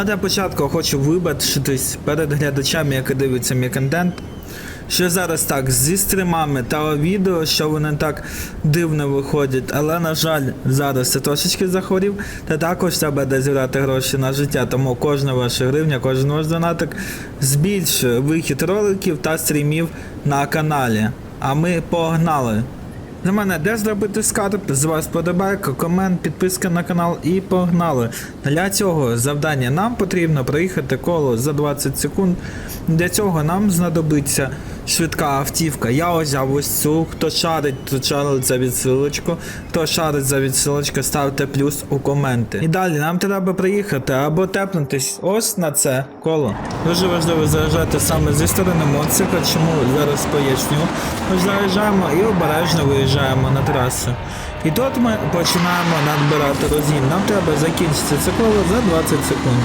А для початку хочу вибачитись перед глядачами, які дивляться мій контент. Що зараз так зі стримами та відео, що вони так дивно виходять, але на жаль, зараз я трошечки захворів, та також треба де зібрати гроші на життя, тому кожна ваша гривня, кожен ваш донатик збільшує вихід роликів та стрімів на каналі. А ми погнали! За мене де зробити скарб, з вас подобайка, комент, підписка на канал і погнали. Для цього завдання нам потрібно проїхати коло за 20 секунд. Для цього нам знадобиться швидка автівка. Я взяв ось цю, хто шарить, то шарить за відсилочку. Хто шарить за відсилочку, ставте плюс у коменти. І далі нам треба приїхати або тепнутись ось на це коло. Дуже важливо заїжджати саме зі сторони моцика, чому зараз поясню. Ми заїжджаємо і обережно виїжджаємо на трасу. І тут ми починаємо надбирати розгін. Нам треба закінчити це коло за 20 секунд.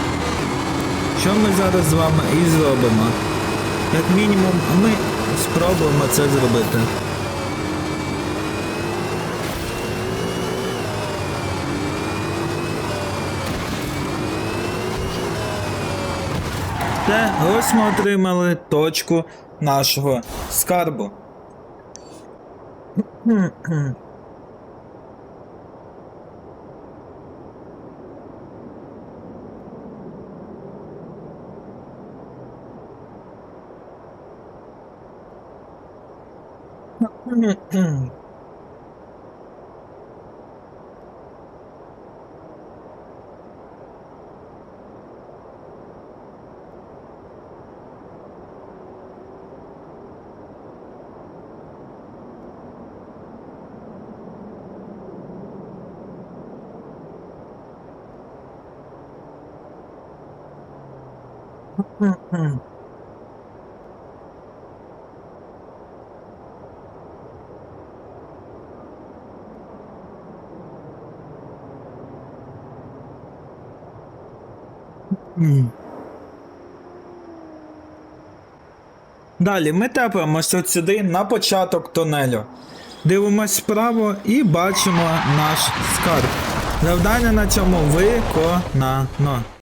Що ми зараз з вами і зробимо? Як мінімум, ми спробуємо це зробити. Те, ось ми отримали точку нашого скарбу. 嗯嗯嗯。嗯嗯。Далі ми тепаємося от сюди на початок тунелю. Дивимось вправо і бачимо наш скарб. Завдання на цьому виконано.